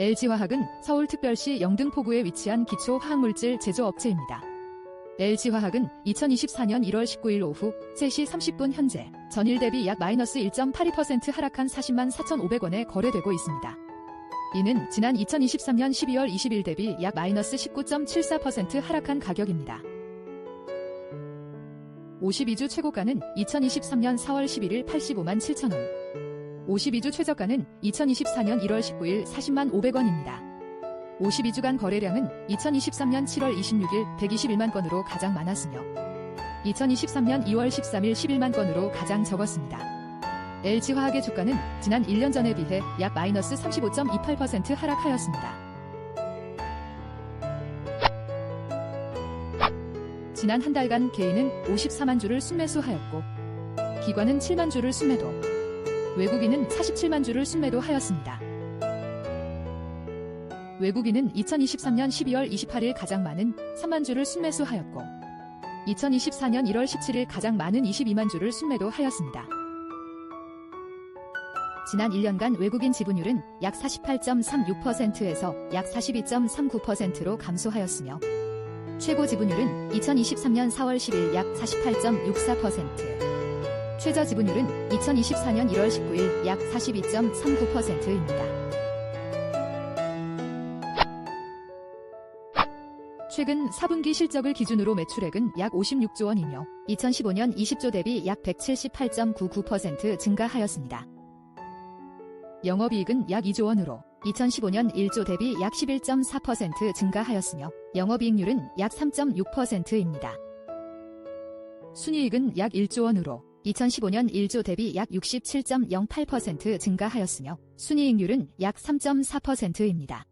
LG화학은 서울특별시 영등포구에 위치한 기초화학물질 제조업체입니다. LG화학은 2024년 1월 19일 오후 3시 30분 현재 전일 대비 약 마이너스 1.82% 하락한 40만 4,500원에 거래되고 있습니다. 이는 지난 2023년 12월 20일 대비 약 마이너스 19.74% 하락한 가격입니다. 52주 최고가는 2023년 4월 11일 85만 7천원, 52주 최저가는 2024년 1월 19일 40만 500원입니다. 52주간 거래량은 2023년 7월 26일 121만 건으로 가장 많았으며 2023년 2월 13일 11만 건으로 가장 적었습니다. LG화학의 주가는 지난 1년 전에 비해 약 마이너스 35.28% 하락하였습니다. 지난 한 달간 개인은 54만 주를 순매수하였고 기관은 7만 주를 순매도, 외국인은 47만 주를 순매도하였습니다. 외국인은 2023년 12월 28일 가장 많은 3만 주를 순매수하였고 2024년 1월 17일 가장 많은 22만 주를 순매도하였습니다. 지난 1년간 외국인 지분율은 약 48.36%에서 약 42.39%로 감소하였으며 최고 지분율은 2023년 4월 10일 약 48.64%, 최저 지분율은 2024년 1월 19일 약 42.39%입니다. 최근 4분기 실적을 기준으로 매출액은 약 56조 원이며 2015년 20조 대비 약 178.99% 증가하였습니다. 영업이익은 약 2조 원으로 2015년 1조 대비 약 11.4% 증가하였으며 영업이익률은 약 3.6%입니다. 순이익은 약 1조 원으로 2015년 1조 대비 약 67.08% 증가하였으며 순이익률은 약 3.4%입니다.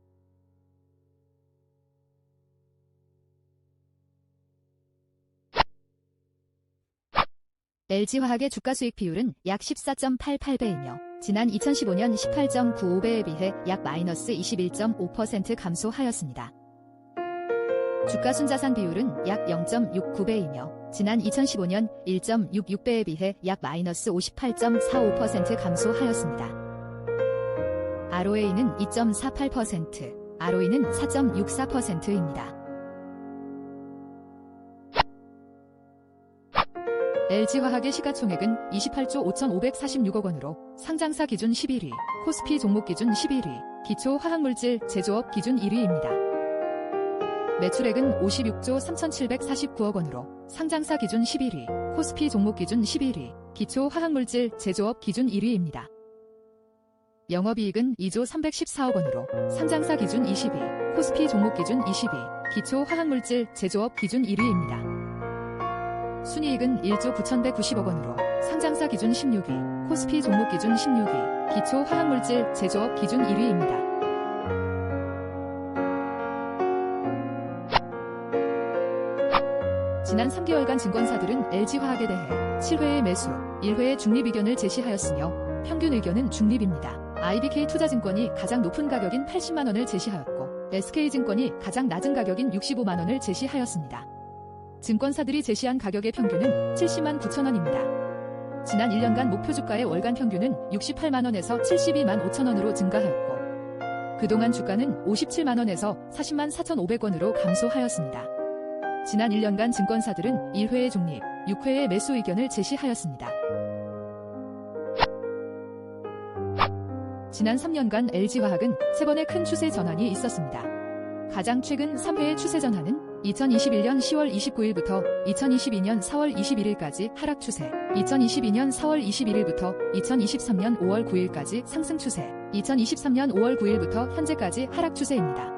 LG화학의 주가 수익 비율은 약 14.88배이며 지난 2015년 18.95배에 비해 약 마이너스 21.5% 감소하였습니다. 주가 순자산 비율은 약 0.69배이며 지난 2015년 1.66배에 비해 약 마이너스 58.45% 감소하였습니다. ROA는 2.48%, ROE는 4.64%입니다. LG화학의 시가총액은 28조 5,546억 원으로 상장사 기준 11위, 코스피 종목 기준 11위, 기초화학물질 제조업 기준 1위입니다. 매출액은 56조 3,749억 원으로 상장사 기준 11위, 코스피 종목 기준 11위, 기초 화학물질 제조업 기준 1위입니다. 영업이익은 2조 314억 원으로 상장사 기준 20위, 코스피 종목 기준 20위, 기초 화학물질 제조업 기준 1위입니다. 순이익은 1조 9,190억 원으로 상장사 기준 16위, 코스피 종목 기준 16위, 기초 화학물질 제조업 기준 1위입니다. 지난 3개월간 증권사들은 LG화학에 대해 7회의 매수, 1회의 중립 의견을 제시하였으며 평균 의견은 중립입니다. IBK 투자증권이 가장 높은 가격인 80만원을 제시하였고 SK증권이 가장 낮은 가격인 65만원을 제시하였습니다. 증권사들이 제시한 가격의 평균은 70만 9천원입니다. 지난 1년간 목표 주가의 월간 평균은 68만원에서 72만 5천원으로 증가하였고 그동안 주가는 57만원에서 40만 4,500원으로 감소하였습니다. 지난 1년간 증권사들은 1회의 중립, 6회의 매수 의견을 제시하였습니다. 지난 3년간 LG화학은 3번의 큰 추세 전환이 있었습니다. 가장 최근 3회의 추세 전환은 2021년 10월 29일부터 2022년 4월 21일까지 하락 추세, 2022년 4월 21일부터 2023년 5월 9일까지 상승 추세, 2023년 5월 9일부터 현재까지 하락 추세입니다.